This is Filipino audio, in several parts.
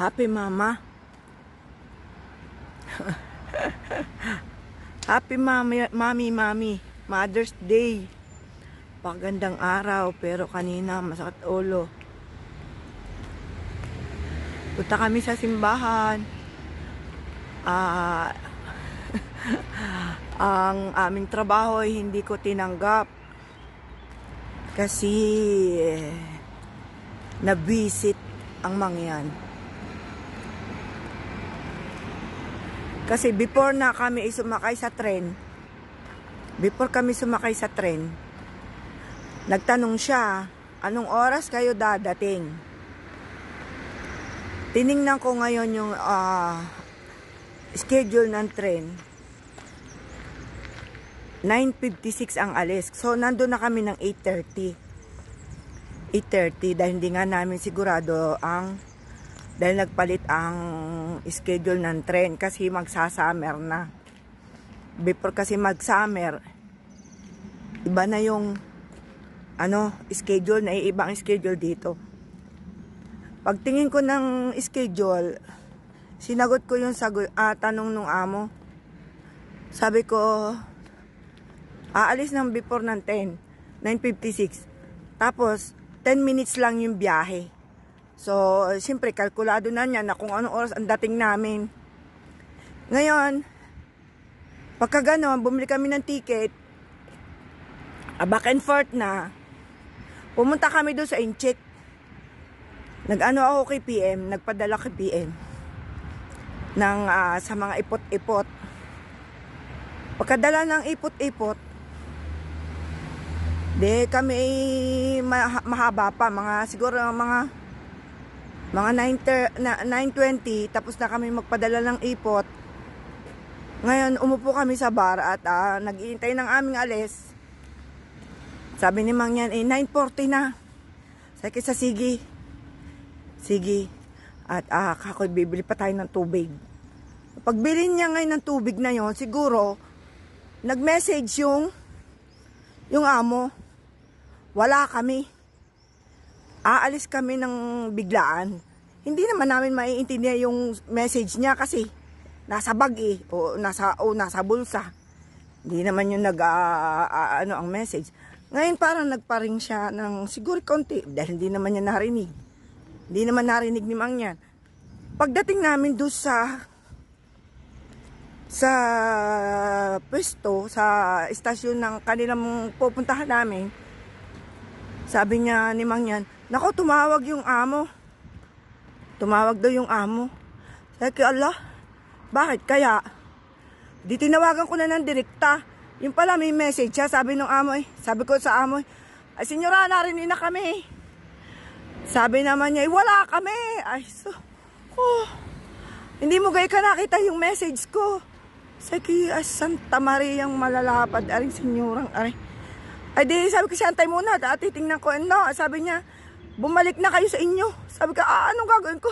Happy Mama. Happy Mami, Mami, Mami. Mother's Day. Pagandang araw, pero kanina masakit ulo. Punta kami sa simbahan. Ah, ang aming trabaho ay hindi ko tinanggap. Kasi eh, na-visit ang mangyan. Kasi before na kami ay sumakay sa tren, before kami sumakay sa tren, nagtanong siya, anong oras kayo dadating? Tiningnan ko ngayon yung ah, schedule ng tren. 9.56 ang alis. So, nandun na kami ng 8.30. 8.30 dahil hindi nga namin sigurado ang dahil nagpalit ang schedule ng tren kasi magsa-summer na. Before kasi mag-summer, iba na yung ano, schedule na ibang schedule dito. Pagtingin ko ng schedule, sinagot ko yung sagot, ah, tanong nung amo. Sabi ko, aalis ng before ng 10, 9.56. Tapos, 10 minutes lang yung biyahe. So, siyempre, kalkulado na niya na kung anong oras ang dating namin. Ngayon, pagka gano'n, bumili kami ng ticket, ah, back and forth na, pumunta kami doon sa Incheck. Nag-ano ako kay PM, nagpadala kay PM ng, ah, sa mga ipot-ipot. Pagkadala ng ipot-ipot, De, kami mahaba pa, mga siguro mga mga 9 na 9:20 tapos na kami magpadala ng ipot. Ngayon umupo kami sa bar at ah, nag-iintay ng aming alis. Sabi ni Mang yan, eh 9:40 na. Sabi sa sige. Sige. At ah, kakoy bibili pa tayo ng tubig. Pagbili niya ngayon ng tubig na yon, siguro nag-message yung yung amo wala kami. Aalis kami ng biglaan. Hindi naman namin maiintindihan yung message niya kasi nasa bag eh, o nasa, o nasa bulsa. Hindi naman yung nag, ah, ah, ano ang message. Ngayon parang nagparing siya ng siguro konti dahil hindi naman niya narinig. Hindi naman narinig ni Mang yan. Pagdating namin doon sa sa pwesto, sa istasyon ng kanilang pupuntahan namin, sabi niya ni Mang yan, Nako, tumawag yung amo. Tumawag daw yung amo. Sabi Allah, bakit kaya? Di tinawagan ko na ng direkta. Yung pala may message siya, sabi ng amo eh. Sabi ko sa amo eh, senyora, narinig na kami. Sabi naman niya, "Eh, wala kami. Ay, so, oh, hindi mo gay ka nakita yung message ko. Sabi ay, Santa Maria ang malalapad, aring senyorang, aring. Ay di, sabi ko siya, antay muna, titingnan ko, ano, sabi niya, bumalik na kayo sa inyo. Sabi ko, ah, anong gagawin ko?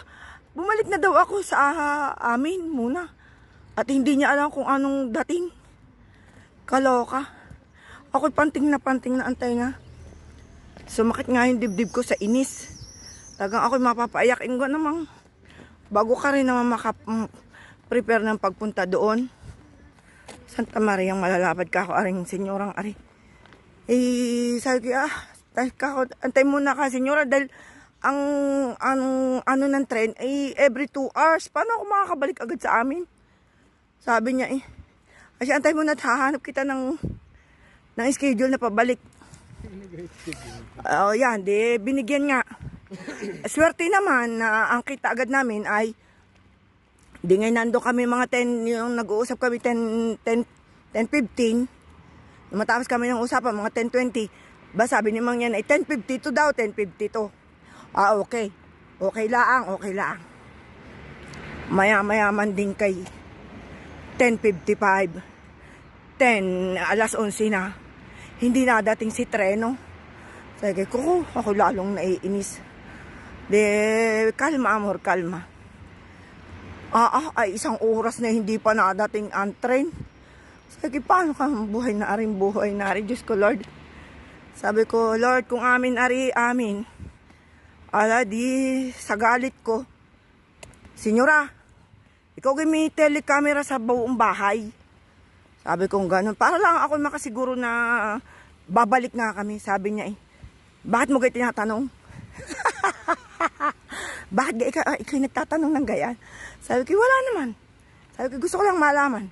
Bumalik na daw ako sa ah, amin muna. At hindi niya alam kung anong dating. Kaloka. Ako'y panting na panting na antay nga. Sumakit nga yung dibdib ko sa inis. Tagang ako'y mapapaiyakin ko namang. Bago ka rin naman makaprepare ng pagpunta doon. Santa Maria, malalapad ka ako, aring senyorang ari. Eh, sabi ko, ah, dahil ka, antay muna ka, senyora, dahil ang, ang, ano ng tren, eh, every two hours, paano ako makakabalik agad sa amin? Sabi niya, eh, kasi antay muna at hahanap kita ng, ng schedule na pabalik. Oh, yan, di, binigyan nga. Swerte naman na ang kita agad namin ay di ngay nando kami mga 10, yung nag-uusap kami 10, 10, 10, 15. Nung matapos kami ng usapan, mga 10.20, ba sabi ni Mang yan ay 10.52 daw, 10.52. Ah, okay. Okay lang, okay lang. Maya-mayaman din kay 10.55. 10, alas 11 na. Hindi na dating si Treno. Sabi ko, ako lalong naiinis. De, kalma amor, kalma. Ah, ah, ay isang oras na hindi pa nadating ang train. Sabi, paano ka buhay na aring buhay na ari? Diyos ko, Lord. Sabi ko, Lord, kung amin ari, amin. Ala, di, sa galit ko, Senyora, ikaw may telecamera sa buong bahay. Sabi ko ganun. Para lang ako makasiguro na babalik nga kami. Sabi niya eh, bakit mo kayo tinatanong? bakit ga ikaw, ikaw yung nagtatanong ng gayan? Sabi ko, wala naman. Sabi ko, gusto ko lang malaman.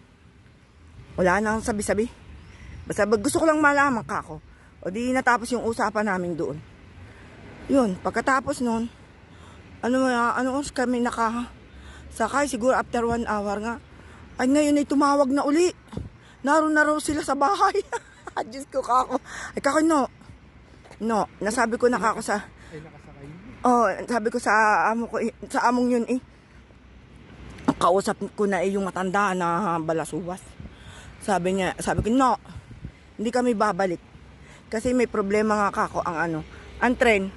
Wala nang sabi-sabi. Basta ba- gusto ko lang malaman ka ako. O di natapos yung usapan namin doon. Yun, pagkatapos noon, ano, ano oras kami naka sakay, siguro after one hour nga. Ay ngayon ay tumawag na uli. Naroon na raw sila sa bahay. Diyos ko kako. Ay kako no. No, nasabi ko na kako sa Ay, nakasakay. Oh, sabi ko sa amo ko, sa among yun eh. Kausap ko na eh yung matanda na balasuwas. Sabi niya, sabi ko, no, hindi kami babalik. Kasi may problema nga kako ang ano, ang tren.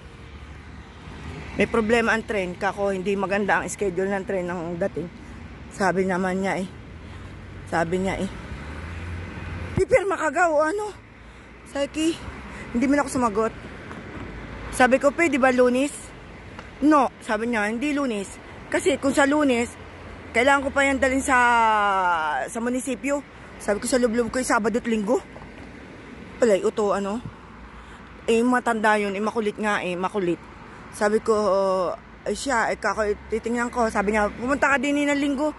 May problema ang tren, kako hindi maganda ang schedule ng tren ng dating. Sabi naman niya eh. Sabi niya eh. Pipirma ka ga o ano? Sabi hindi mo ako sumagot. Sabi ko, pwede ba lunis? No, sabi niya, hindi lunis. Kasi kung sa lunis, kailangan ko pa yan dalhin sa sa munisipyo. Sabi ko sa lublob ko, Sabado at Linggo. Wala, ito ano. Eh, matanda yun, eh, makulit nga eh, makulit. Sabi ko, eh, siya, eh, kako, titingnan ko. Sabi niya, pumunta ka din eh ng linggo.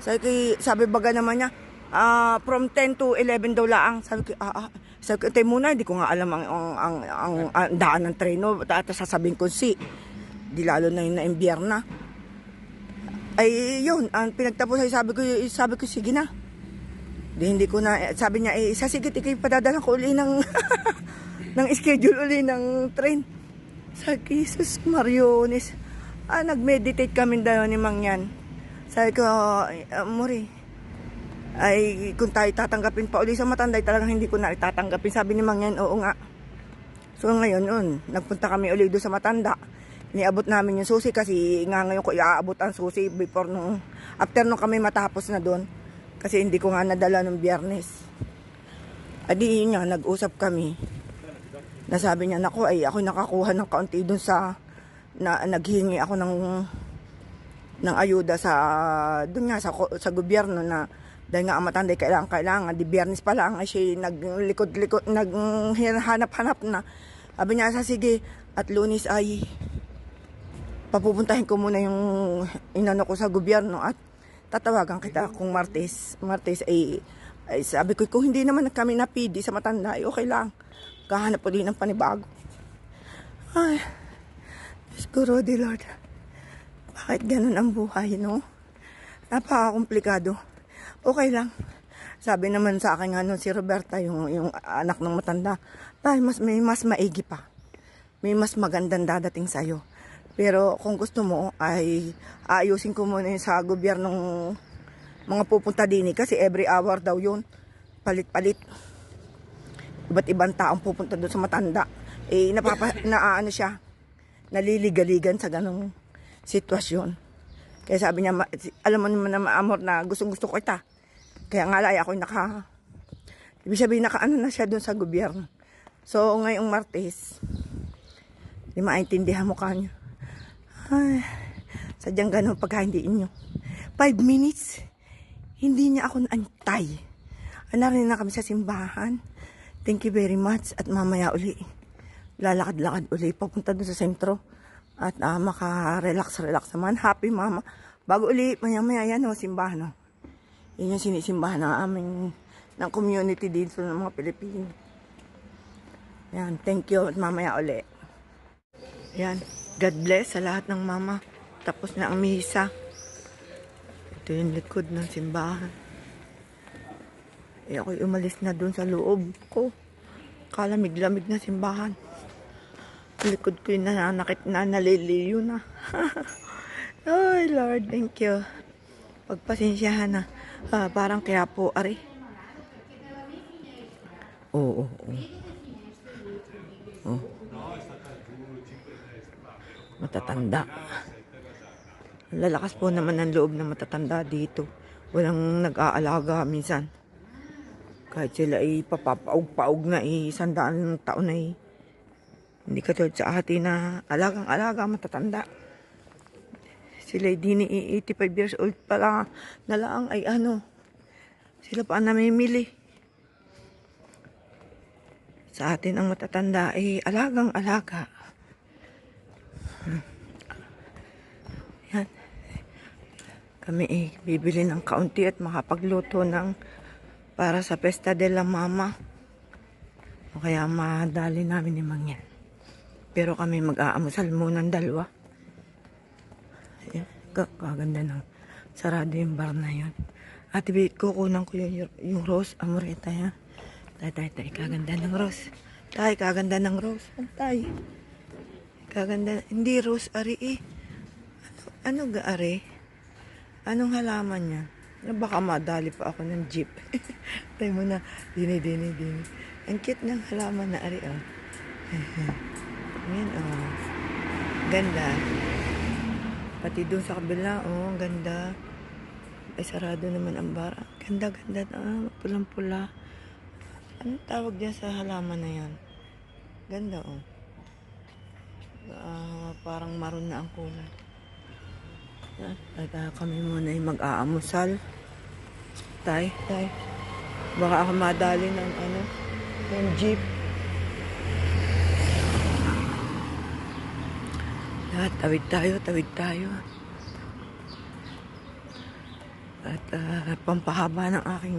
Sabi ko, sabi baga naman niya, ah, from 10 to 11 daw laang. Sabi ko, ah, ah. Sabi ko, tayo muna, hindi ko nga alam ang, ang, ang, ang, ang daan ng treno. Tapos sasabihin ko, si, di lalo na yung na na. Ay, yun, ang pinagtapos ay sabi ko, sabi ko, sige na. Di hindi ko na, sabi niya, eh, sa sige, ikay padadala ko uli ng, ng schedule uli ng train. Sa Jesus Mariones. Ah, nag-meditate kami dalawa ni Mang yan. Sabi ko, ah, Mori, ay kung tayo tatanggapin pa uli sa matanday, talagang hindi ko na itatanggapin. Sabi ni Mang yan, oo nga. So ngayon, yun, nagpunta kami uli doon sa matanda. Niabot namin yung susi kasi nga ngayon ko iaabot ang susi before nung, after nung kami matapos na doon. Kasi hindi ko nga nadala nung biyernes. Adi yun nga, nag-usap kami. Nasabi niya, nako ay ako nakakuha ng kaunti doon sa, na naghingi ako ng ng ayuda sa doon nga sa sa gobyerno na dahil nga ang matanday kailangan kailangan di biyernes pa lang ay siya naglikod-likod naghanap-hanap na sabi niya sa sige at lunis ay papupuntahin ko muna yung inano ko sa gobyerno at tatawagan kita kung Martes Martes ay, ay sabi ko kung hindi naman kami napidi sa matanda ay okay lang kahanap ulit ng panibago ay ko Rodi Lord bakit ganun ang buhay, no? Napaka-komplikado. Okay lang. Sabi naman sa akin ano si Roberta, yung, yung anak ng matanda, tay, mas, may mas maigi pa. May mas magandang dadating sa'yo. Pero kung gusto mo, ay ayusin ko muna sa gobyernong mga pupunta din eh, kasi every hour daw yun. Palit-palit. Iba't ibang taong pupunta doon sa matanda. Eh, napapa, na ano siya, naliligaligan sa ganong sitwasyon. Kaya sabi niya, "Ma- alam mo naman na maamor na gustong gusto ko kita. Kaya nga lay ako naka, ibig sabihin naka ano na siya doon sa gobyerno. So ngayong Martes, di maintindihan mo kanya. Ay, sadyang ganun pagka hindi inyo. Five minutes, hindi niya ako naantay. Narin na kami sa simbahan. Thank you very much at mamaya uli. Lalakad-lakad uli papunta doon sa sentro. At ah, maka-relax-relax naman. Happy mama. Bago uli, maya-maya yan o, simbahan o. Yun yung sinisimbahan ng aming ng community dito ng mga Pilipino. Yan, thank you at mamaya uli. Yan, God bless sa lahat ng mama. Tapos na ang misa. Ito yung likod ng simbahan. Eh ako'y umalis na dun sa loob ko. Kalamig-lamig na simbahan. Likod ko yung nananakit na naliliyo na. Ay, Lord, thank you. Pagpasensyahan na. Ah, parang kaya po, ari. Oo, oo, oo. Oh. Matatanda. Lalakas po naman ang loob ng matatanda dito. Walang nag-aalaga minsan. Kahit sila ay papapaog-paog na eh, sandaan ng taon na eh. Hindi katulad sa atin na alagang-alaga matatanda. Si Lady ni 85 years old pa lang, na lang ay ano, sila pa namimili. Sa atin ang matatanda ay alagang alaga. Hmm. Yan. Kami eh, bibili ng kaunti at makapagluto ng para sa Pesta de la Mama. O kaya madali namin ni Mang yan. Pero kami mag-aamusal muna ng dalawa. Ayan, ka- kaganda ng sarado yung bar na yun. Bit, kukunan ko yung, yung rose amoreta yan. Tay, tay, tay, kaganda ng rose. Tay, kaganda ng rose. Tay. Kaganda, hindi rose, ari eh. Ano, ano ga ari? Anong halaman niya? Na baka madali pa ako ng jeep. tay mo na, dini, dini, dini. Ang cute ng halaman na ari, oh. Ayan, oh. Ganda. Pati doon sa kabila, oh, ang ganda. Ay, sarado naman ang bar. Ganda, ganda. Ah, pulang-pula. Anong tawag diyan sa halaman na yan? Ganda, oh. Ah, parang maroon na ang kulay. At ah, kami muna ay mag-aamusal. Tay, tay. Baka ako madali ng ano, ng jeep. At tawid tayo, tawid tayo. At ah, pampahaba ng aking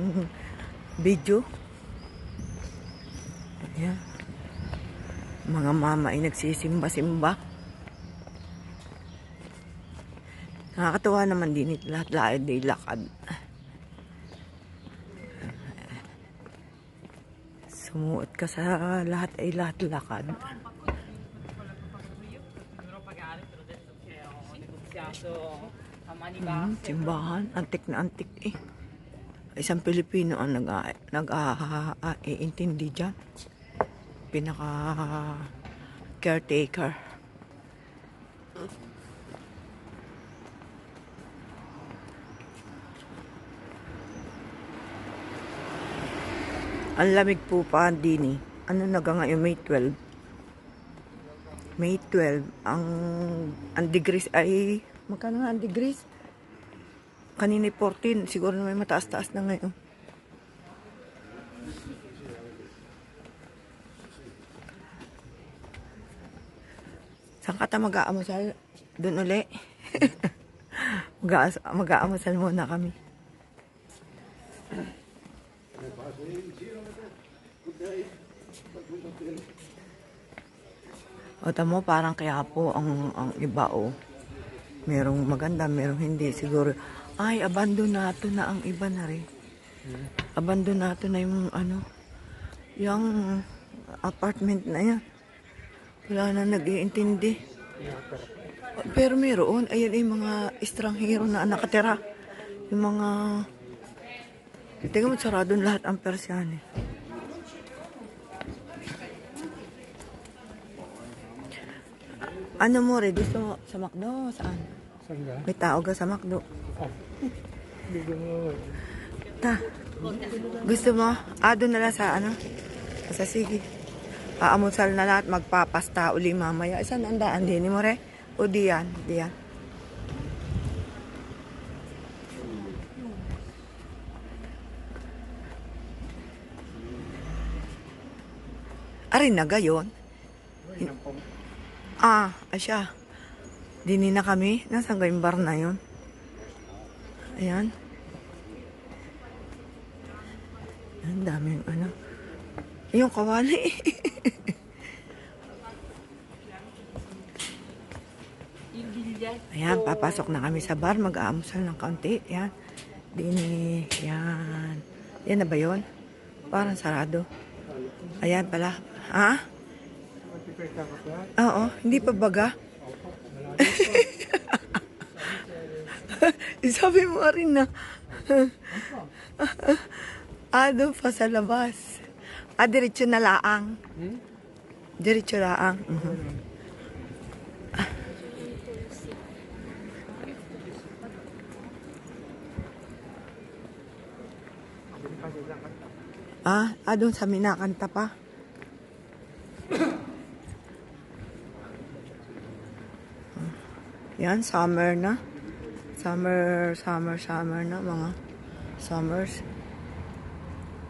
video. Ayan. Mga mama ay nagsisimba-simba. Nakakatuwa naman din ito lahat-lahat ay lakad. Sumuot ka sa lahat ay lahat lakad. Hmm, simbahan, antik na antik eh. Isang Pilipino ang nag nag iintindi dyan. Pinaka caretaker. Ang lamig po pa din eh. Ano na ga ngayon, May 12? May 12. Ang, ang degrees ay, magkano nga ang degrees? Kanina 14, siguro na may mataas-taas na ngayon. Saan ka ta mag-aamusal? Doon uli. Mag-aamusal muna kami. O tamo, parang kaya po ang, ang iba o. Merong maganda, merong hindi. Siguro, ay, abandonato na ang iba na rin. Abandonato na yung ano, yung apartment na yan. Wala na nag-iintindi. Pero meron, ayan yung mga estranghero na nakatira. Yung mga... Tingnan mo, sarado lahat ang persyan eh. Ano mo? Gusto mo sa McDo? Saan? Saan ka? May tao ka sa McDo. Mo. Ta. Gusto mo? Ah, doon na lang sa ano? Sa sige. Aamusal na lahat. Magpapasta uli mamaya. Saan ang daan din mo re? O diyan? Diyan. Arin na gayon. Ah, asya. Dini na kami. Nasaan yung bar na yun? Ayan. Ang daming ano. Yung kawali. Ayan, papasok na kami sa bar. Mag-aamusal ng kaunti. Ayan. Dini. Ayan. Yan na ba yun? Parang sarado. Ayan pala. Ha? Oo, hindi pa baga. Sabi mo rin na. ah, pa sa labas. Ah, diretso na laang. Diretso laang. Mhm. Ah, ah, doon sa minakanta pa. Yan, summer na. Summer, summer, summer na mga summers.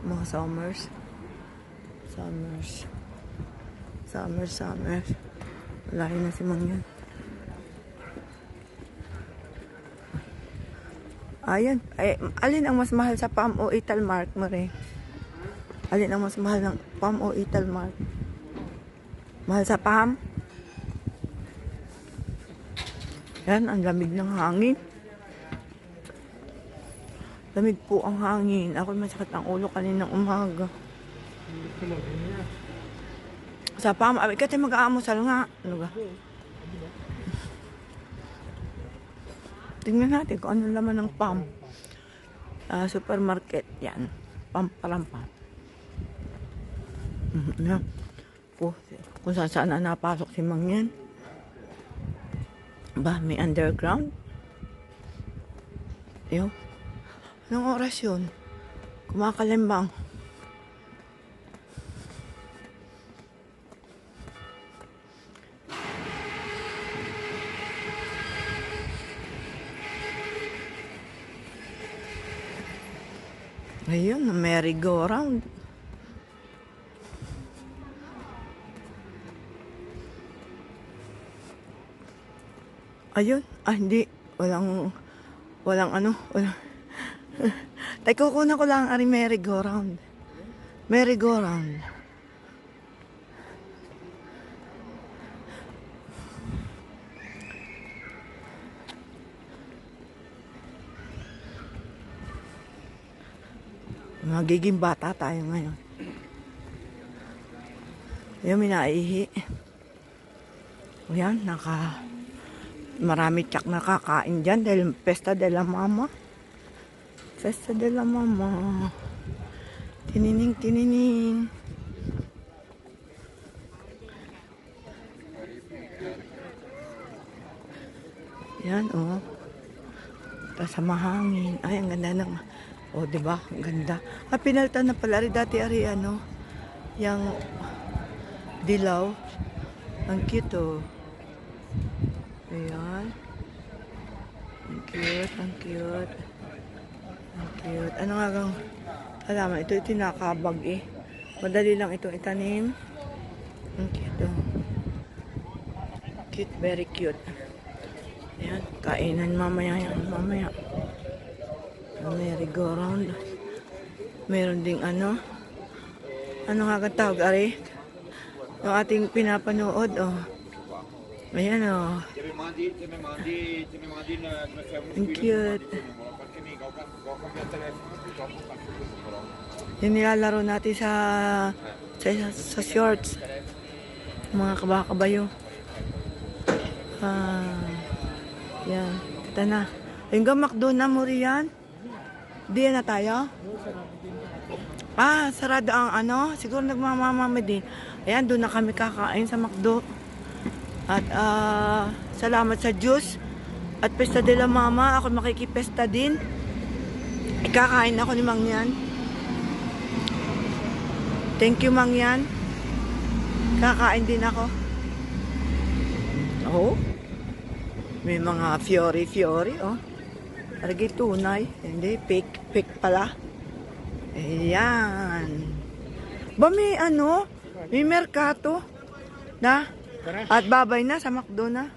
Mga summers. Summers. Summer, summer. Lahi na si Mang yan. Ayan. Ay, alin ang mas mahal sa Pam o Italmark mo rin? Alin ang mas mahal ng Pam o Italmark? Mahal sa Pam? Yan, ang lamig ng hangin. Lamig po ang hangin. Ako masakit ang ulo kaninang umaga. Sa Pam, abi ka mag-aamusal nga. Ano ga? Tingnan natin kung ano laman ng Pam. Ah, supermarket. Yan. Pam, parang Pam. Mhm, Yan. Oh, kung saan saan na napasok si Mang yan. Ba, may underground? Yo. Anong oras yun? Kumakalimbang. Ayun, merry-go-round. Ayun. Ah, hindi. Walang, walang ano, walang. Tay, kukunan ko lang ang merry-go-round. Merry-go-round. Magiging bata tayo ngayon. Ayun, may naihi. Yan, naka... Marami tsak nakakain dyan dahil Pesta de la Mama. Festa de la Mama. Tinining, tinining. Yan, oh. Tapos mahangin. Ay, ang ganda ng... Oh, di ba? Ang ganda. Ah, pinalta na pala. Ari, dati ari, ano, yung dilaw. Ang cute, oh. Ayan. Ang cute, ang cute. Ang cute. Ano nga gang... Alaman, ito ito nakabag eh. Madali lang itong itanim. Ang cute, oh. Cute, very cute. Ayan, kainan mamaya yan, mamaya. Merry-go-round. Meron ding ano. Ano nga tawag, Ari? Yung ating pinapanood, oh. Ayan, oh. Ang cute. Yung nilalaro natin sa sa, sa shorts. Mga kabakabayo. Ah, yan. Ito na. Yung gamakdo na mo riyan. Di na tayo? Ah, sarado ang ano. Siguro nagmamamama din. Ayan, doon na kami kakain sa McDo. At ah, salamat sa Diyos. At Pesta de la Mama, ako makikipesta din. Ikakain ako ni Mang Yan. Thank you, Mang Yan. Kakain din ako. Oh. May mga fiori-fiori, oh. Argi tunay. Hindi, fake, fake pala. Ayan. Ba may ano? May merkato. Na? At babay na sa McDo na.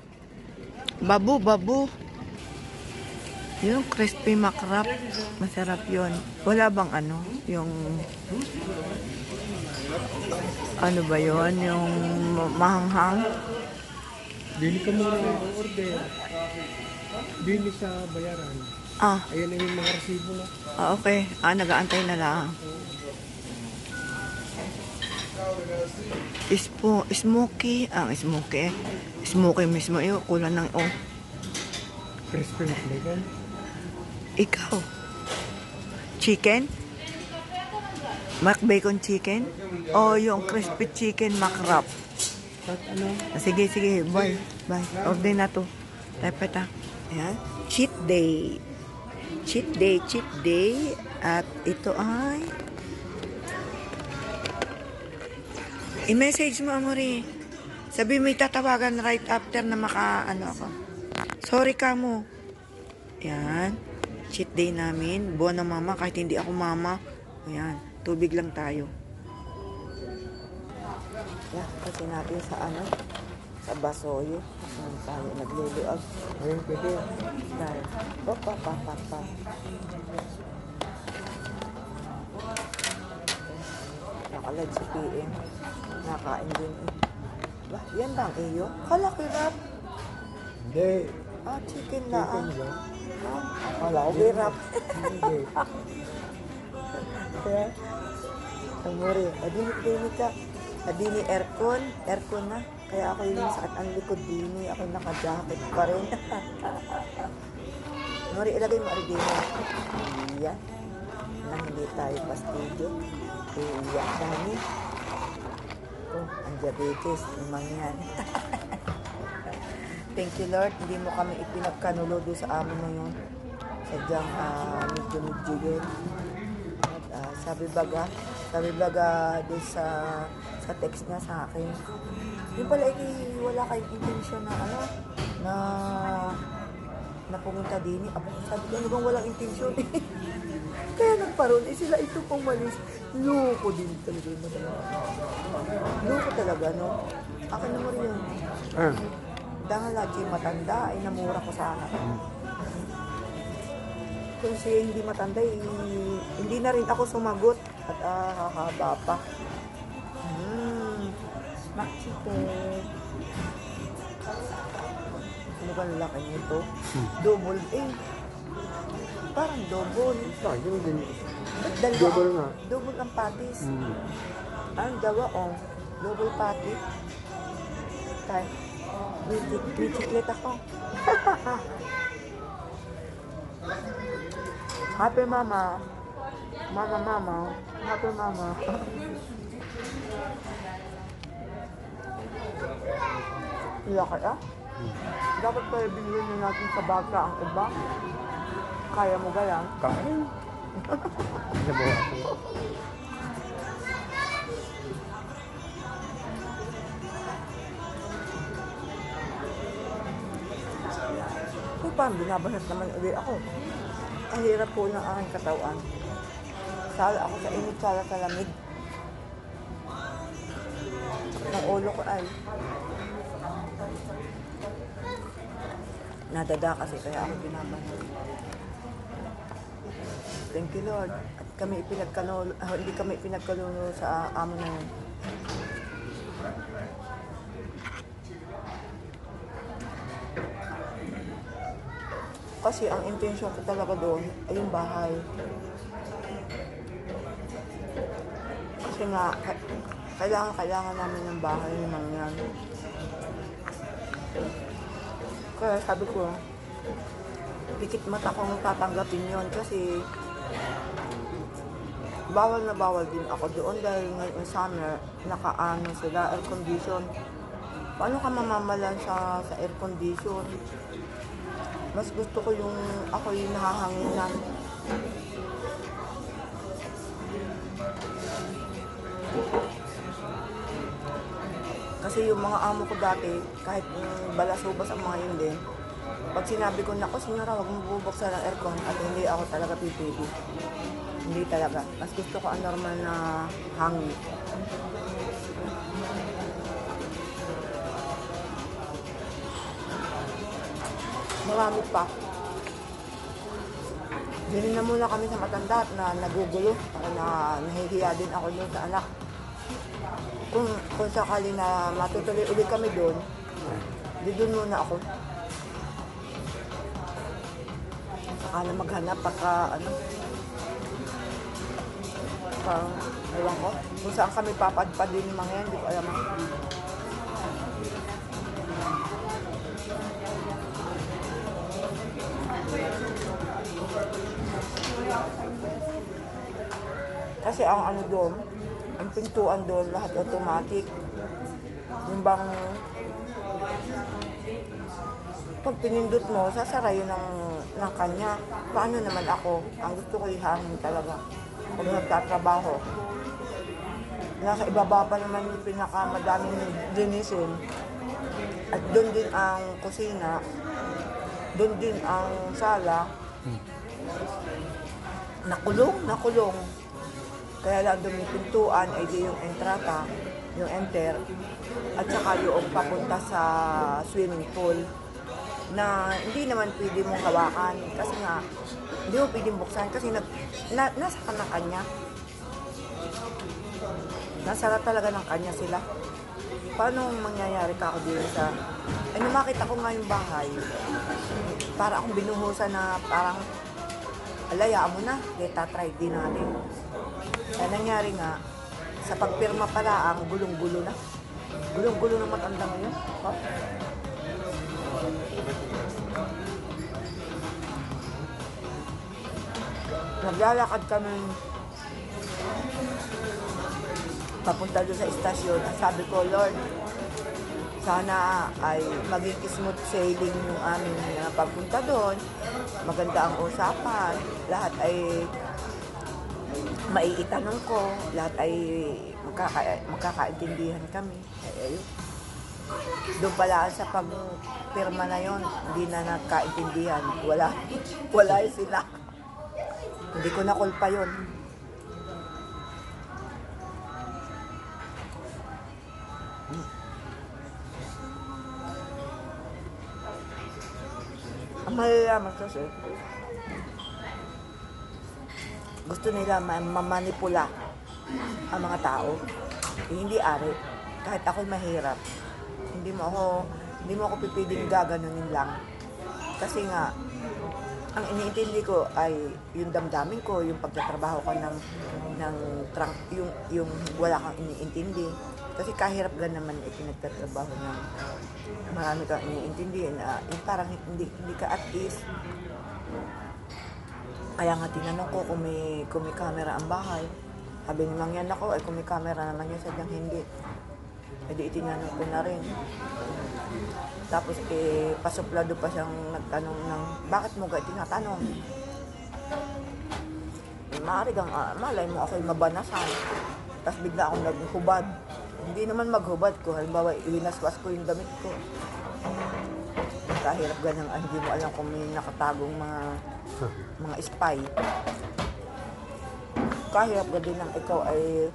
Babu, babu. Yung crispy macrap. Masarap yon. Wala bang ano? Yung... Ano ba yon? Yung mahanghang? Bili ka muna order. Bili sa bayaran. Ah, Ayan yung mga resibo na. ah okay. Ah, nag-aantay na lang. Ispo, smoky. Ah, smoky. Smoky mismo. Iyo, kulang ng oh. Crispy na bacon. Ikaw. Chicken? Mac bacon chicken? O yung crispy chicken mac wrap? Ano? Ah, Sige, sige. Bye. Bye. Order na to. Tayo ta. Ayan. Cheat day. Cheat day, cheat day. At ito ay... I-message mo, Amori. Sabi mo itatawagan right after na maka, ano ako. Sorry ka mo. Yan. Cheat day namin. Buwan ng mama kahit hindi ako mama. Ayan. Tubig lang tayo. Yan. Kasi natin sa ano? Sa basoyo. Ano tayo nagluluag. Ayun, pwede. Dahil. Pa, pa, pa, pa, Nakalad si PM. Nakain din eh. Bah, yan bang iyo? Kalaki rap. Hindi. Ah, chicken na ah. Chicken ba? Ah, Wala ko birap. Hindi. Kaya, Amore, adini klinik ka. Adini aircon, aircon na. Kaya ako yung sakit ang likod dini. Ako naka-jacket pa rin. Amore, ilagay mo arigino. Iya. Na hindi tayo pastilyo. Iya, dami. Oh, ang diabetes. Limang yan. Thank you, Lord. Hindi mo kami ipinagkanulo doon sa amin na yun. Sadyang uh, medyo-medyo yun. At ah, sabi baga, sabi baga doon sa sa text niya sa akin. Yung pala eh, wala kayong intention na ano, na na pumunta din. Aba, sabi ko, ano bang walang intention? Kaya nagparoon, eh sila ito pumalis. Loko din talaga yung madala. Loko talaga, no? Akin naman yun. Ah. Dahil lagi matanda, ay namura ko sana. Kung siya hindi matanda, eh, hindi na rin ako sumagot. At ah, hahaba pa. Hmm, chicken. Ano ba ang laki nito? Double A. Parang double. Ayun din. Dalawa? Double nga. Double ang patis. Hmm. Ang dawa, oh. Double patty. Tay. May, chiclet ako. Happy mama. Mama, mama. Happy mama. Laki ah. Dapat pala bilhin na natin sa bata ang iba. Kaya mo ba yan? Kain. Nabawa ko. Kung paano, binabasat naman ulit ako. Ang hirap po ng aking katawan. Sala ako sa init, sala sa lamig. Ang ulo ko ay nadada kasi kaya ako binabasat. Thank you Lord. At kami ipinagkanulo, ah, hindi kami ipinagkanulo sa amo na yun. Kasi ang intention ko talaga doon ay yung bahay. Kasi nga, ka- kailangan, kailangan namin ng bahay ng mga yan. Kaya sabi ko, dikit mata kong tatanggapin yon kasi bawal na bawal din ako doon dahil ngayon summer, nakaano sila, air condition. Paano ka mamamalan sa, sa air condition? Mas gusto ko yung ako yung nahahanginan. Kasi yung mga amo ko dati, kahit um, balasubas ang mga yun din, pag sinabi ko na, senyora, huwag mo bubuksan ang aircon at hindi ako talaga pipili. Hindi talaga. Mas gusto ko ang normal na hangin. Marami pa. Dili na muna kami sa matanda at na nagugulo. Ako na nahihiya din ako doon sa anak. Kung, kung sakali na matutuloy ulit kami doon, di doon muna ako. Saka na maghanap pagka ano. Parang, ewan ko. Kung saan kami papadpad din mga yan, di ko alam. Kasi ang ano doon, ang pintuan doon, lahat automatic. Yung bang, pag pinindot mo, sasara yun ng, ng kanya. Paano naman ako? Ang gusto ko ihangin talaga. Pag nagtatrabaho. Nasa ibaba pa naman yung pinakamadaming linisin. At doon din ang kusina. Doon din ang sala. Nakulong, nakulong. Kaya lang doon yung pintuan, ay di yung entrata, yung enter, at saka yung papunta sa swimming pool na hindi naman pwede mong hawakan kasi nga hindi mo pwedeng buksan kasi nag, na, nasa ka ng kanya. Nasara talaga ng kanya sila. Paano mangyayari ka ako dito sa... Ay, nung makita ko nga yung bahay, para akong binuhusan na parang alaya mo na, di tatry din natin. Kaya nangyari nga, sa pagpirma pala, ang gulong-gulo na. Gulong-gulo na matanda ngayon. Oh. Naglalakad kami papunta doon sa istasyon. Sabi ko, Lord, sana ay maging smooth sailing yung aming pagpunta doon. Maganda ang usapan. Lahat ay maiitanong ko. Lahat ay magkaka magkakaintindihan kami. Ay, ayun. Doon pala sa pagpirma na yon, hindi na nagkaintindihan. Wala, wala sila. Hindi ko nakulpa yun. Ang malalaman kasi, gusto nila ma- mamanipula ang mga tao. Eh, hindi ari. Kahit ako'y mahirap, hindi mo ako, hindi mo ako pipiling gaganunin lang. Kasi nga, ang iniintindi ko ay yung damdamin ko, yung pagtatrabaho ko ng, ng trunk, yung, yung wala kang iniintindi. Kasi kahirap gan naman eh, pinagtatrabaho ng marami kang iniintindi na yung parang hindi, hindi ka at ease. Kaya nga tinanong ko kung may, kung may camera ang bahay. Sabi ni Mang yan ako, ay kung may camera naman yun, sadyang hindi. E di itinanong ko na rin. Tapos eh, pasuplado pa siyang nagtanong ng, bakit mo ga tinatanong? Eh, maaari kang, ah, malay mo ako'y mabanasan. Tapos bigla akong naghubad. Hindi naman maghubad ko. Halimbawa, iwinaswas ko yung damit ko. Kahirap ganang, ah, hindi mo alam kung may nakatagong mga mga spy. Kahirap ga din ang ikaw ay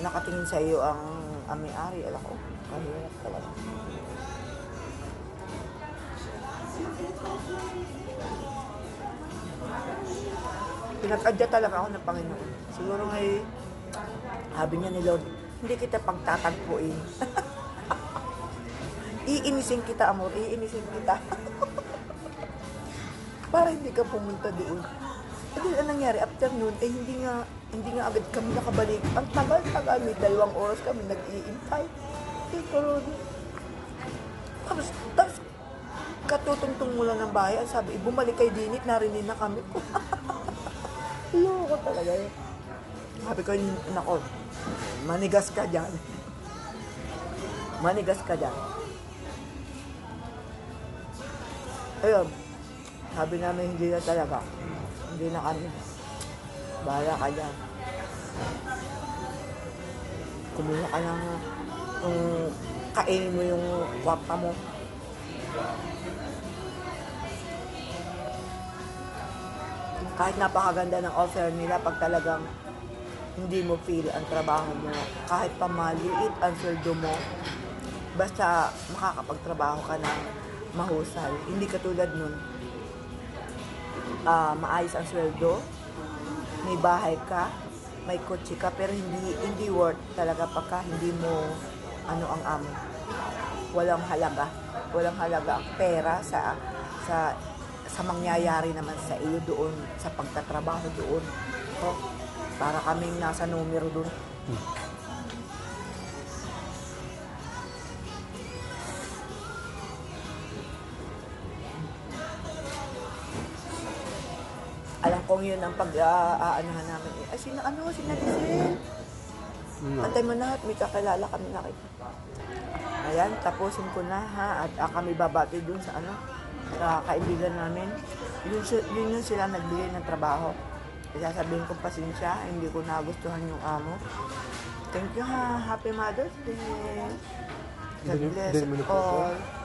nakatingin sa iyo ang may-ari. Alam ko, kahirap talaga. Pinag-adya talaga ako ng Panginoon. Siguro ngay, sabi niya ni Lord, hindi kita pagtatagpuin. iinisin kita, amor, iinisin kita. Para hindi ka pumunta doon. At ang nangyari, after noon, eh hindi nga, hindi nga agad kami nakabalik. Ang tagal-tagal, may dalawang oras kami nag-iintay. Eh, pero, tapos, tapos, katutungtong mula ng bahay, ang sabi, "Eh, bumalik kay Dinit, narinig na kami. Loko talaga yun. Sabi ko, nako, manigas ka dyan. Manigas ka dyan. Ayun, sabi namin hindi na talaga. Hindi na kami. Bahala ka dyan. Kumuha ka ng kung kainin mo yung kwarta mo. Kahit napakaganda ng offer nila pag talagang hindi mo feel ang trabaho mo, kahit pa maliit ang sweldo mo, basta makakapagtrabaho ka ng mahusay. Hindi katulad nun, ah, maayos ang sweldo, may bahay ka, may kotse ka, pero hindi hindi worth talaga pagka hindi mo ano ang amo. Walang halaga. Walang halaga ang pera sa sa sa mangyayari naman sa iyo doon, sa pagtatrabaho doon. So, para kaming nasa numero doon. Alam kong yun ang pag-aanuhan namin. Eh, Ay, sino, ano, sino Lisel? No. Antay mo na may kakilala kami nakita. Ayan, tapusin ko na ha. At ah, kami babati dun sa ano, sa kaibigan namin. Yun, yun yung sila nagbigay ng trabaho. Kaya sabihin ko pasensya, hindi ko nagustuhan yung amo. Thank you ha. Happy Mother's Day. God bless all.